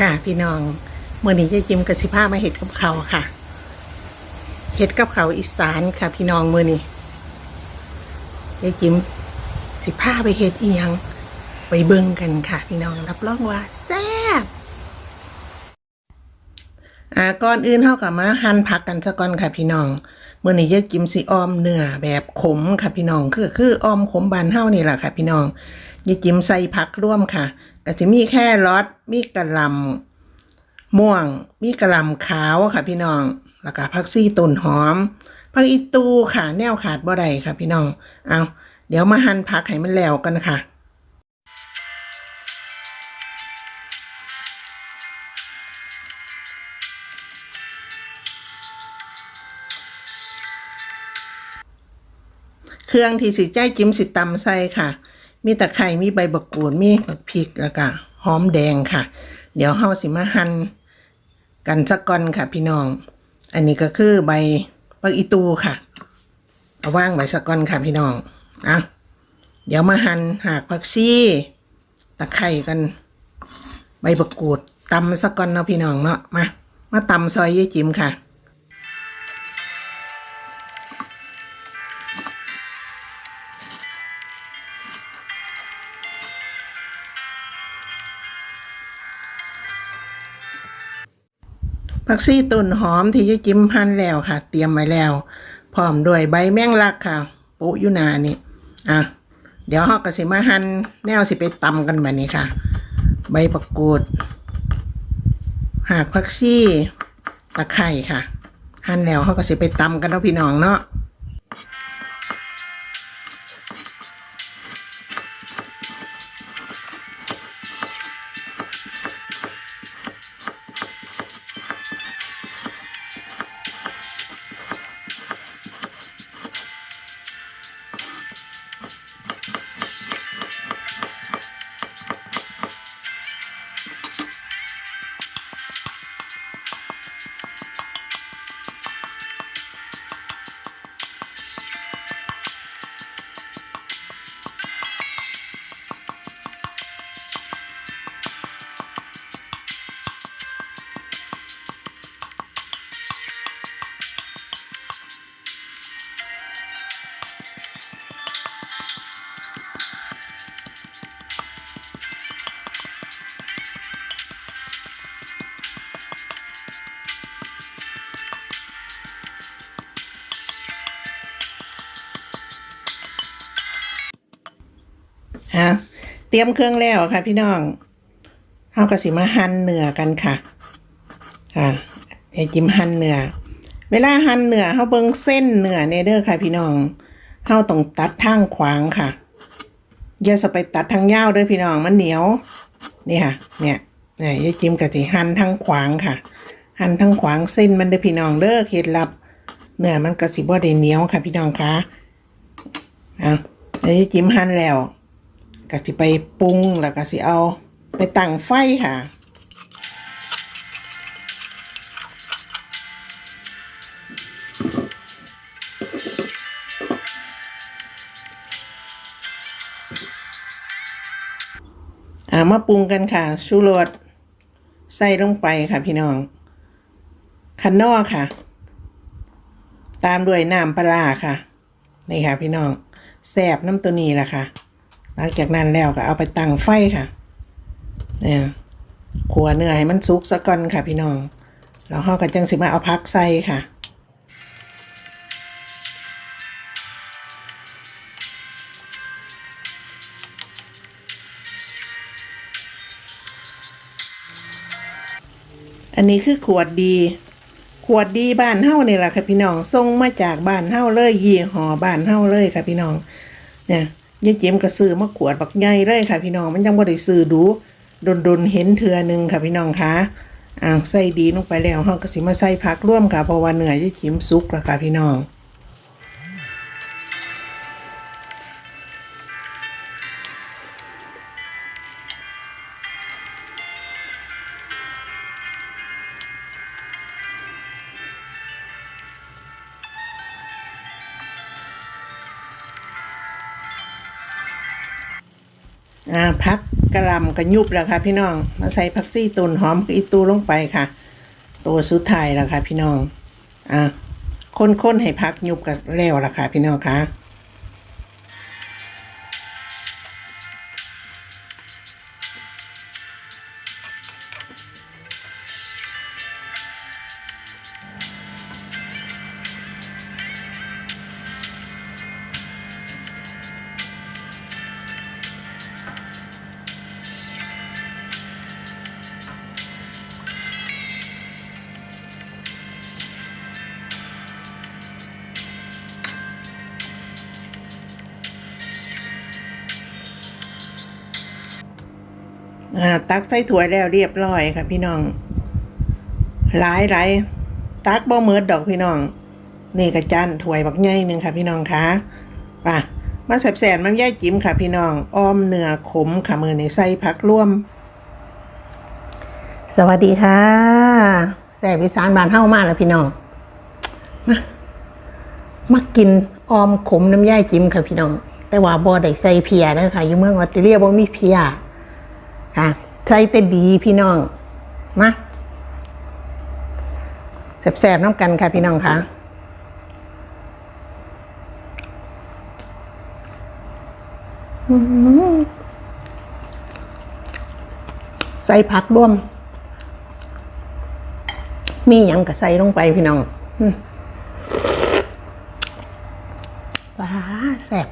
ค่ะ พี่น้องเมื่อนี้ยายจิมกับสิผ้ามาเห็ดกับเขาค่ะเห็ดกับเขาอีสานค่ะ พี่น้องเมื่อนี้ยายจิมสิผ้าไปเห็ดอียังไปเบิ่งกันค่ะ พี่น้องรับรองว่าแซ่บอ่าก่อนอื่นเท่ากับมาหั่นผักกันซะก่อนค่ะ พี่น้องเมื่อนี้ยายจิมสิออมเนื้อแบบขมค่ะพี่น้องคือคือออมขมบานเท่านี่แหละค่ะ พี่น้องยายจิมใส่ผักร่วมค่ะ ก็จะมีแค่รสมีกระหลำม่วง มีกระหลำขาวค่ะพี่น้อง แล้วก็ผักซี่ต้นหอมผักอีตูค่ะ แนวขาดบ่ได้ค่ะพี่น้อง เอาเดี๋ยวมาหั่นผักให้มันแล้วกันค่ะเครื่องที่สิใจจิ้มสิตำใส่ค่ะ มีตะไคร้มีใบบักกูดมีผักพริกแล้วก็หอมแดงค่ะ เดี๋ยวเฮาสิมาหั่นกันสักก่อนค่ะ พี่น้อง อันนี้ก็คือใบบักอีตูค่ะเอาว่างไว้สักก่อนค่ะพี่น้องอะเดี๋ยวมาหั่นหากผักชีตะไคร้กัน ใบบักกูดตำสักก่อนเนาะพี่น้องเนาะมามาตำซอยยี่จิมค่ะ ผักซี่ต้นหอมที่ยายจิ้มหั่นแล้วค่ะ เตรียมไว้แล้ว พร้อมด้วยใบแมงลักค่ะ ปุอยุนานี่อะเดี๋ยวฮาก็สิมาหั่นแนวสิไปตำกันแบบนี้ค่ะ ใบประกูด หากผักซี่ตะไคร่ค่ะ หั่นแล้วฮาก็สิไปตำกันเนาะพี่น้องเนาะ ฮะเตรียมเครื่องแล้วค่ะพี่น้องเฮาก็สิมาหั่นเนื้อกันค่ะ ค่ะไอจิมหั่นเนื้อ เวลาหั่นเนื้อเฮาเบิ่งเส้นเนื้อเนเด้อค่ะ พี่น้องเฮาต้องตัดทางขวางค่ะอย่าสไปตัดทางยาวเด้อพี่น้องมันเหนียว นี่ค่ะ เนี่ยเนี่ยยายจิมกะสิหั่นทางขวางค่ะ หั่นทางขวางเส้นมันเด้อพี่น้องเด้อเคล็ดลับเนื้อมันก็สิบ่ได้เหนียวค่ะ พี่น้องคะอะยายจิมหั่นแล้ว ก็สิไปปรุงแล้วก็สิเอาไปตั้งไฟค่ะ อ่ามาปรุงกันค่ะ ชูรสใส่ลงไปค่ะพี่น้องคันนอค่ะ ตามด้วยน้ำปลาค่ะ นี่ค่ะพี่น้องแสบน้ำตัวนี้แหละค่ะ ลังจากนั้นแล้วก็เอาไปตั้งไฟค่ะเนี่ยขัวเนื้อให้มันสุกซะก่อนค่ะพี่น้องแล้วห่อก็จังสิมาเอาพักใส่ค่ะอันนี้คือขวดดี ขวดดีบ้านเฮ้านี่แหละค่ะพี่น้องส่งมาจากบ้านเฮ้าเลยยี่ห้อบ้านเฮ้าเลยค่ะพี่น้องเนี่ย ยายเจมก็ซื้อมาขวดบักใหญ่เลยค่ะ พี่น้องมันยังบ่ได้ซื้อดูดนดนเห็นเทื่อหนึงค่ะพี่น้องคะอ้าวใส่ดีลงไปแล้วเฮาก็สิมาใส่ผักร่วมค่ะเพราะว่าเนื้อยายจิมสุกแล้วค่ะพี่น้อง อ่าพักกระลำกระยุบแล้วค่ะ พี่น้อง มาใส่พักซี่ตุนหอมกับอีตูลงไปค่ะ ตัวสุดท้ายแล้วค่ะ พี่น้อง อ่าคนๆให้พักยุบกันแล้วล่ะค่ะ พี่น้องค่ะ ตักใส่ถ้วยแล้วเรียบร้อยค่ะพี่น้องหลายหลายตักบ่เมิดดอกพี่น้อง นี่กระจันถ้วยบักใหญ่หนึ่งค่ะ พี่น้องคะป่ะมาแสบๆมันย่ายจิ้มค่ะ พี่น้องอ้อมเนื้อขมค่ะมือในใส่ผักร่วม สวัสดีค่ะแต่วิสานบานเฮ้ามากแล้วพี่น้องมามากินออมขมน้ำย่ายจิ้มค่ะพี่น้อง แต่ว่าบอได้ใส่เพียเด้อค่ะอยู่เมืองออสเตรเลียบ่มีเพีย ค่ะใส่แต่ดีพี่น้อง มาแสบๆน้ำกันค่ะพี่น้องค่ะใส่ผักร่วม มีหยังก็ใส่ลงไปพี่น้อง อืมว้าแซ่บ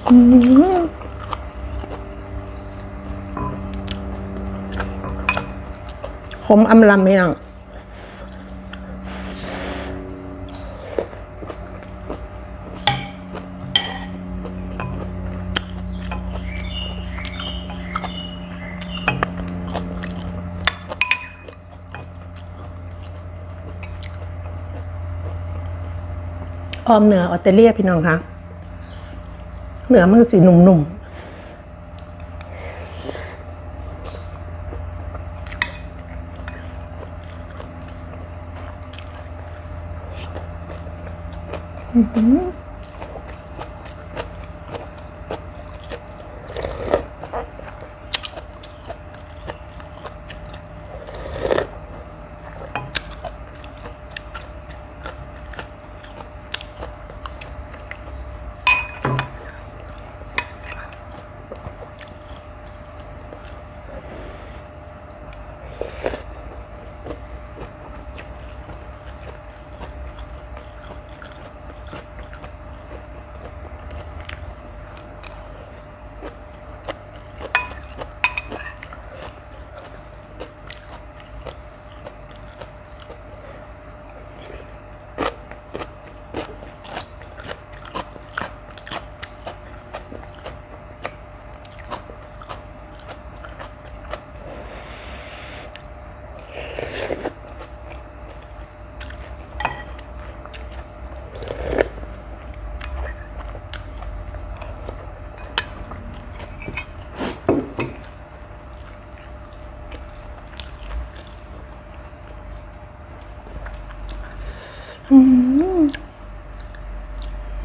อืม ขมอำลำพี่น้องออมเหนือออสเตรเลียพี่น้องคะ เหนือมันก็สีหนุ่มๆอื้อ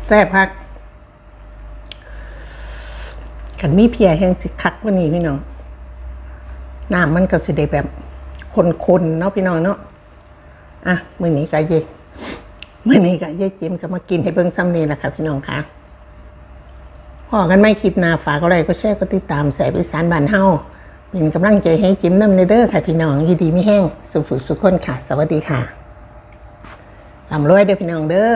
แซ่บพักขันมีเพียแห้งสิคักกว่านี้พี่น้องน้ำมันก็สิได้แบบ คนๆเนาะพี่น้องเนาะอะมื้อนี้ก็เย่มื้อนี้ก็เย่จิมก็มากินให้เบิ่งซ้ำนี่แหละค่ะพี่น้องค่ะพอกันไม่คลิปหน้าฝากอะไรก็แชร์ก็ติดตามแสบอีสานบ้านเฮาเป็นกำลังใจให้จิมน้ำในเด้อค่ะพี่น้องยินดีไม่แห้ง สุขสุขคนค่ะ สวัสดีค่ะลำรวยเด้อพี่น้องเด้อ